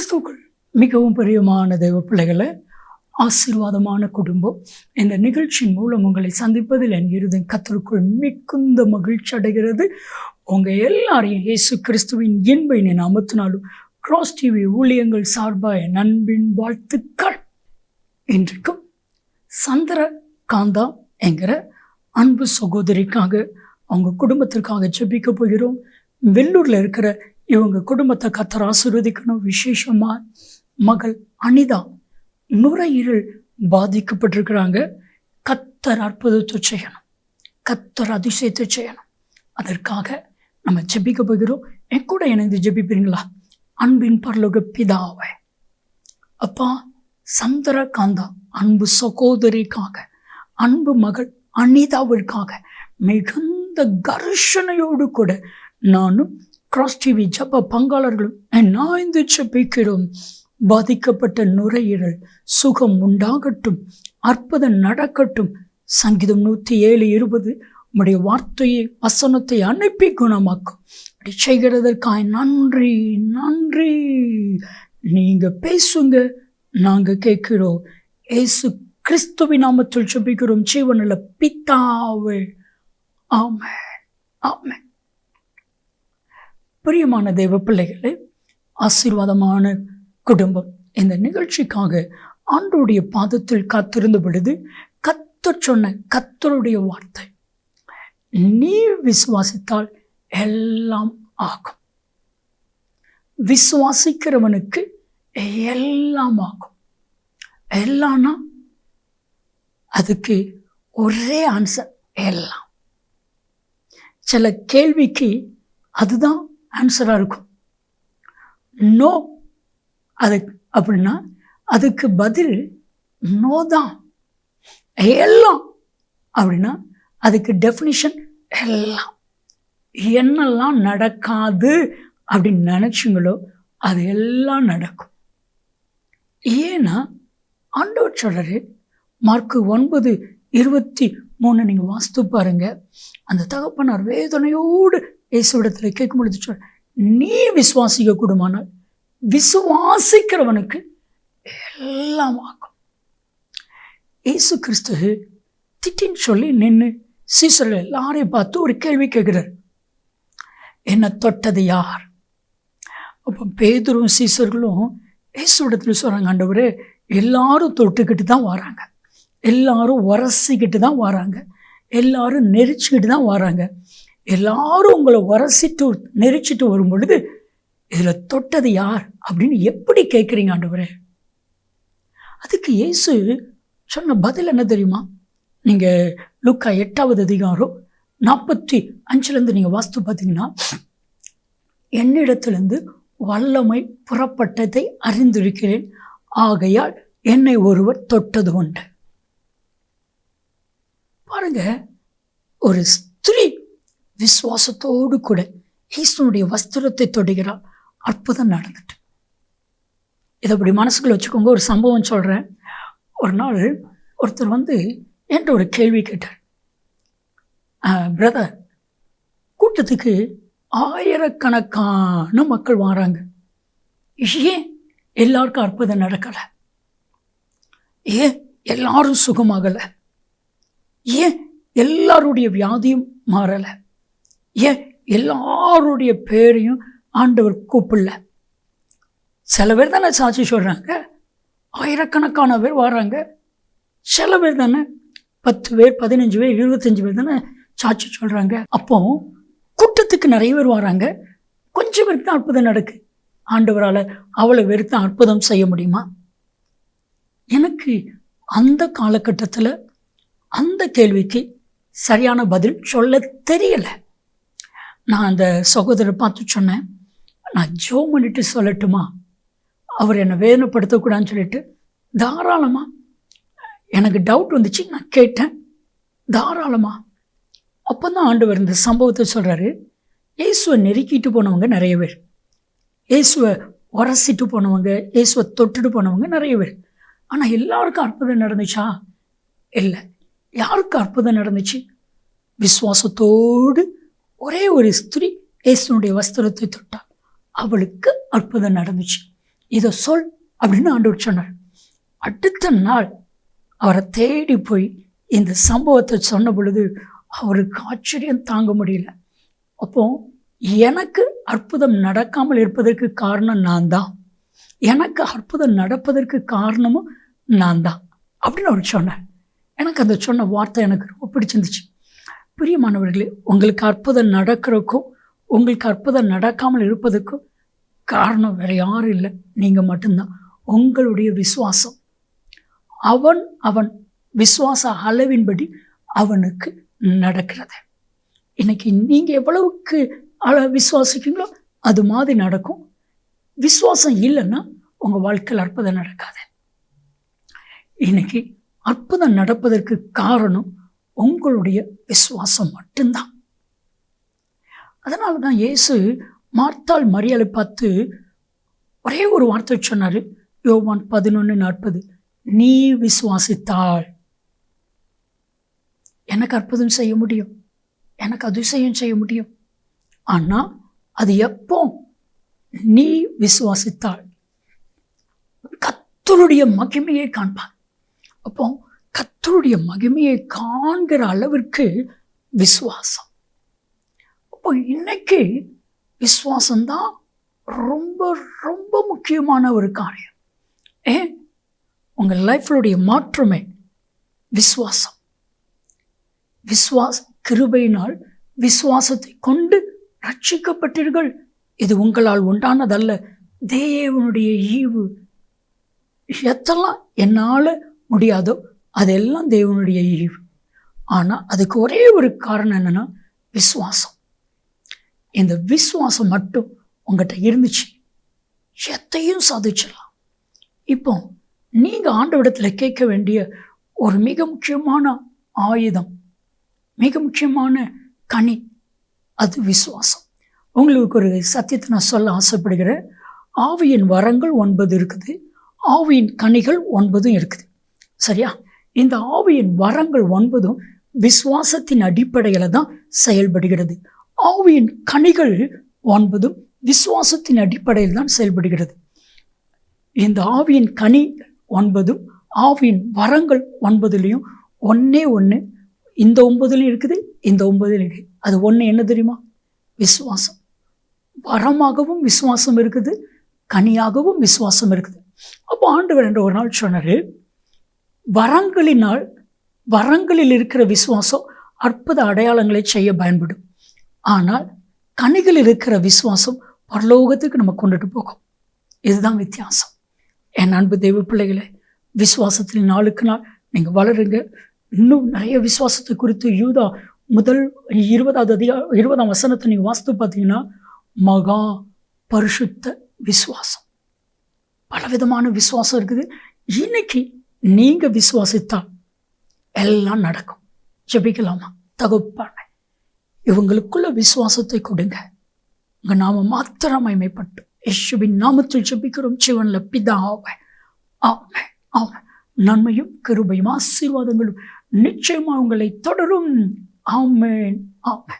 கிறிஸ்துக்கள் மிகவும் பிரியமான தெய்வ பிள்ளைகளை ஆசீர்வாதமான குடும்பம். இந்த நிகழ்ச்சியின் மூலம் உங்களை சந்திப்பதில் என் இருதயம் கத்தருக்குள் மிகுந்த மகிழ்ச்சி அடைகிறது. உங்கள் எல்லாரையும் இயேசு கிறிஸ்துவின் இன்பை நான் அமர்த்தினாலும் கிராஸ் டிவி ஊழியங்கள் சார்பாக என் அன்பின் வாழ்த்துக்கள். இன்றைக்கும் சந்திர காந்தா என்கிற அன்பு சகோதரிக்காக அவங்க குடும்பத்திற்காக ஜெபிக்க போகிறோம். வெள்ளூரில் இருக்கிற இவங்க குடும்பத்தை கத்தர் ஆசீர்வதிக்கணும். விசேஷமா மகள் அனிதா நுரையீரல் பாதிக்கப்பட்டிருக்கிறாங்க. கத்தர் அற்புதத்தை செய்யணும். கத்தர் அதிசயத்தை செய்யணும். அதற்காக நம்ம ஜெபிக்க போகிறோம். என் கூட இணைந்து ஜெபிப்பீங்களா அன்பின் பரலோக பிதாவை. அப்பா சந்திரகாந்தா அன்பு சகோதரிக்காக அன்பு மகள் அனிதாவிற்காக மிகுந்த கர்ஷனையோடு கூட நானும் கிராஸ் டிவி ஜப்ப பங்காளர்களும் நாய்ந்து ஜெபிக்கிறோம் பாதிக்கப்பட்ட நுரையீரல் சுகம் உண்டாகட்டும் அற்புதம் நடக்கட்டும். சங்கீதம் நூற்றி ஏழு இருபது உம்முடைய வார்த்தையை வசனத்தை அனுப்பி குணமாக்கும். அப்படி செய்கிறதற்காக நன்றி நன்றி. நீங்கள் பேசுங்க நாங்கள் கேட்கிறோம். ஏசு கிறிஸ்துவி நாமத்தில் ஜெபிக்கிறோம். ஜீவனில் பித்தாவே ஆமே ஆமே பிரியமான தெய்வ பிள்ளைகளே ஆசீர்வாதமான குடும்பம். இந்த நிகழ்ச்சிக்காக ஆண்டோடைய பாதத்தில் காத்திருந்த பொழுது கத்தர் சொன்ன கத்தருடைய வார்த்தை. நீ விசுவாசித்தால் எல்லாம் ஆகும். விசுவாசிக்கிறவனுக்கு எல்லாம் ஆகும். எல்லாம்னா அதுக்கு ஒரே ஆன்சர் எல்லாம். சில கேள்விக்கு அதுதான் ஆன்சராக இருக்கும். நோ அது அப்படின்னா அதுக்கு பதில் நோ தான். எல்லாம் அப்படின்னா அதுக்கு டெஃபினிஷன் எல்லாம். என்னெல்லாம் நடக்காது அப்படின்னு நினச்சிங்களோ அது எல்லாம் நடக்கும். ஏன்னா ஆண்டவர் சொல்கிறாரு மார்க்கு ஒன்பது இருபத்தி மூணு நீங்கள் வாஸ்து பாருங்க. அந்த தகப்பனார் வேதனையோடு இயேசுவிடத்தில் கேட்கும் பொழுது சொல் நீ விசுவாசிக்க கூடுமானால் விசுவாசிக்கிறவனுக்கு எல்லாம் ஆகும். இயேசு கிறிஸ்து திட்டின்னு சொல்லி நின்று சீசர்கள் எல்லாரையும் பார்த்து ஒரு கேள்வி கேட்கிறார். என்ன தொட்டது யார்? அப்போ பேதரும் சீசர்களும் இயேசுவிடத்தில் சொல்கிறாங்க ஆண்டவர் எல்லாரும் தொட்டுக்கிட்டு தான் வராங்க. எல்லாரும் உரசிக்கிட்டு தான் வராங்க. எல்லாரும் நெரிச்சுக்கிட்டு தான் வராங்க. எல்லாரும் உங்களை உரசிட்டு நெரிச்சிட்டு வரும் பொழுது இதில் தொட்டது யார்? அப்படின்னு எப்படி கேட்குறீங்க ஆண்டவரே? அதுக்கு இயேசு சொன்ன பதில் என்ன தெரியுமா? நீங்கள் லுக்கா எட்டாவது அதிகாரம் நாற்பத்தி அஞ்சுலேருந்து நீங்கள் வாஸ்து பார்த்தீங்கன்னா என்னிடத்திலிருந்து வல்லமை புறப்பட்டதை அறிந்திருக்கிறேன். ஆகையால் என்னை ஒருவர் தொட்டது உண்டு. பாருங்க ஒரு ஸ்திரீ விசுவாசத்தோடு கூட ஈஸ்வனுடைய வஸ்திரத்தை தொடுகிறார். அற்புதம் நடந்துட்டு. இதை அப்படி மனசுக்குள்ள வச்சுக்கோங்க. ஒரு சம்பவம் சொல்கிறேன் ஒரு நாள் ஒருத்தர் வந்து என்கிட்ட ஒரு கேள்வி கேட்டார். பிரதர் கூட்டத்துக்கு ஆயிரக்கணக்கான மக்கள் வராங்க. ஏன் எல்லாருக்கும் அற்புதம் நடக்கலை? ஏன் எல்லாரும் சுகமாகலை? ஏன் எல்லாருடைய வியாதியும் மாறலை? ஏன்? எல்லாருடைய பேரையும் ஆண்டவர் கூப்பிடல. சில பேர் தானே சாட்சி சொல்கிறாங்க ஆயிரக்கணக்கான பேர் வராங்க. சில பேர் தானே பத்து பேர் பதினஞ்சு பேர் இருபத்தஞ்சு பேர் தானே சாட்சி சொல்கிறாங்க அப்போ கூட்டத்துக்கு நிறைய பேர் வராங்க. கொஞ்சம் பேருக்கு தான் அற்புதம் நடக்கு. ஆண்டவரால் அவ்வளோ பேருக்கு தான் அற்புதம் செய்ய முடியுமா? எனக்கு அந்த காலகட்டத்தில் அந்த கேள்விக்கு சரியான பதில் சொல்ல தெரியலை. நான் அந்த சகோதரரை பார்த்து சொன்னேன். நான் ஜோ பண்ணிட்டு சொல்லட்டுமா? அவர் என்னை வேதனைப்படுத்தக்கூடாதுன்னு சொல்லிட்டு தாராளமாக எனக்கு டவுட் வந்துச்சு நான் கேட்டேன். தாராளமாக அப்போ தான் ஆண்டவர் இந்த சம்பவத்தை சொல்கிறாரு இயேசுவை நெருக்கிட்டு போனவங்க நிறைய பேர். இயேசுவை உரசிட்டு போனவங்க இயேசுவை தொட்டுட்டு போனவங்க நிறைய பேர். ஆனால் எல்லாருக்கும் அற்புதம் நடந்துச்சா? இல்லை. யாருக்கு அற்புதம் நடந்துச்சு? விசுவாசத்தோடு ஒரே ஒரு ஸ்திரீ இயேசுனுடைய வஸ்திரத்தை தொட்டாள். அவளுக்கு அற்புதம் நடந்துச்சு. இதை சொல் அப்படின்னு ஆண்டவர் சொன்னார். அடுத்த நாள் அவரை தேடி போய் இந்த சம்பவத்தை சொன்ன பொழுது அவருக்கு ஆச்சரியம் தாங்க முடியல. அப்போ எனக்கு அற்புதம் நடக்காமல் இருப்பதற்கு காரணம் நான் தான் எனக்கு அற்புதம் நடப்பதற்கு காரணமும் நான் தான் அப்படின்னு அவர் சொன்னார். எனக்கு அந்த சொன்ன வார்த்தை எனக்கு ரொம்ப பிடிச்சிருந்துச்சு. பிரியமானவர்களே உங்களுக்கு அற்புதம் நடக்கிறதுக்கும் உங்களுக்கு அற்புதம் நடக்காமல் இருப்பதற்கும் காரணம் வேற யாரும் இல்லை. நீங்கள் மட்டும்தான். உங்களுடைய விசுவாசம். அவன் அவன் விசுவாச அளவின்படி அவனுக்கு நடக்கிறது. இன்னைக்கு நீங்கள் எவ்வளவுக்கு அள விசுவாசிக்கீங்களோ அது மாதிரி நடக்கும். விசுவாசம் இல்லைன்னா உங்கள் வாழ்க்கையில் அற்புதம் நடக்காது. இன்னைக்கு அற்புதம் நடப்பதற்கு காரணம் உங்களுடைய விசுவாசம் மட்டும்தான். அதனால தான் இயேசு மார்த்தாள் மரியாதை பார்த்து ஒரே ஒரு வார்த்தை சொன்னார். யோவான் பதினொன்று நாற்பது நீ விசுவாசித்தாள் எனக்கு அற்புதம் செய்ய முடியும். எனக்கு அதிசயம் செய்ய முடியும். ஆனால் அது எப்போ நீ விசுவாசித்தாள் கத்தருடைய மகிமையை காண்பார். அப்போ கத்தருடைய மகிமையை காண்கிற அளவிற்கு விசுவாசம். அப்போ இன்னைக்கு விசுவாசம்தான் ரொம்ப ரொம்ப முக்கியமான ஒரு காரியம். ஏன்? உங்கள் லைஃப்ளுடைய மாற்றமே விசுவாசம். விஸ்வாச கிருபையினால் விசுவாசத்தை கொண்டு ரட்சிக்கப்பட்டீர்கள். இது உங்களால் உண்டானதல்ல. தேவனுடைய ஈவு எத்தெல்லாம் என்னால் முடியாதோ அதெல்லாம் தேவனுடைய இழிவு. ஆனால் அதுக்கு ஒரே ஒரு காரணம் என்னென்னா விஸ்வாசம் இந்த விஸ்வாசம் மட்டும் உங்கள்கிட்ட இருந்துச்சு. எத்தையும் சாதிச்சிடலாம். இப்போ நீங்கள் ஆண்டவிடத்தில் கேட்க வேண்டிய ஒரு மிக முக்கியமான ஆயுதம் மிக முக்கியமான கனி அது விசுவாசம். உங்களுக்கு ஒரு சத்தியத்தை நான் சொல்ல ஆசைப்படுகிறேன். ஆவியின் வரங்கள் ஒன்பது இருக்குது. ஆவியின் கனிகள் ஒன்பதும் இருக்குது. சரியா? இந்த ஆவியின் வரங்கள் ஒன்பதும் விசுவாசத்தின் அடிப்படையில் தான் செயல்படுகிறது. ஆவியின் கனிகள் ஒன்பதும் விசுவாசத்தின் அடிப்படையில் தான் செயல்படுகிறது. இந்த ஆவியின் கனி ஒன்பதும் ஆவியின் வரங்கள் ஒன்பதுலேயும் ஒன்றே ஒன்று இந்த ஒன்பதுலையும் இருக்குது இந்த ஒன்பதுலையும் இருக்குது அது ஒன்று என்ன தெரியுமா? விசுவாசம். வரமாகவும் விசுவாசம் இருக்குது கனியாகவும் விசுவாசம் இருக்குது. அப்போ ஆண்டவர் என்ற ஒரு நாள் சொன்னார் வரங்களினால் வரங்களில் இருக்கிற விசுவாசம் அற்புத அடையாளங்களை செய்ய பயன்படும். ஆனால் கனிகள் இருக்கிற விசுவாசம் பரலோகத்துக்கு நம்ம கொண்டுட்டு போகும். இதுதான் வித்தியாசம். என் அன்பு தெய்வ பிள்ளைகளை விசுவாசத்தில் நாளுக்கு நாள் நீங்கள் வளருங்க. இன்னும் நிறைய விசுவாசத்தை குறித்து யூதா முதல் இருபதாவது அதிகா இருபதாம் வசனத்தை நீங்கள் வாசித்து பார்த்தீங்கன்னா மகா பரிசுத்த விசுவாசம். பலவிதமான விசுவாசம் இருக்குது. இன்னைக்கு நீங்கள் விசுவாசித்தால் எல்லாம் நடக்கும். ஜபிக்கலாமா? தகுப்பான இவங்களுக்குள்ள விசுவாசத்தை கொடுங்க. உங்கள் நாம மாத்திரம் மகிமைப்பட்டு யேசுவின் நாமத்தில் ஜபிக்கிறோம். சிவன்ல பிதாவை. ஆமை ஆமை நன்மையும் கிருபையும் ஆசீர்வாதங்களும் நிச்சயமா உங்களை தொடரும். ஆமேன். ஆமேன்.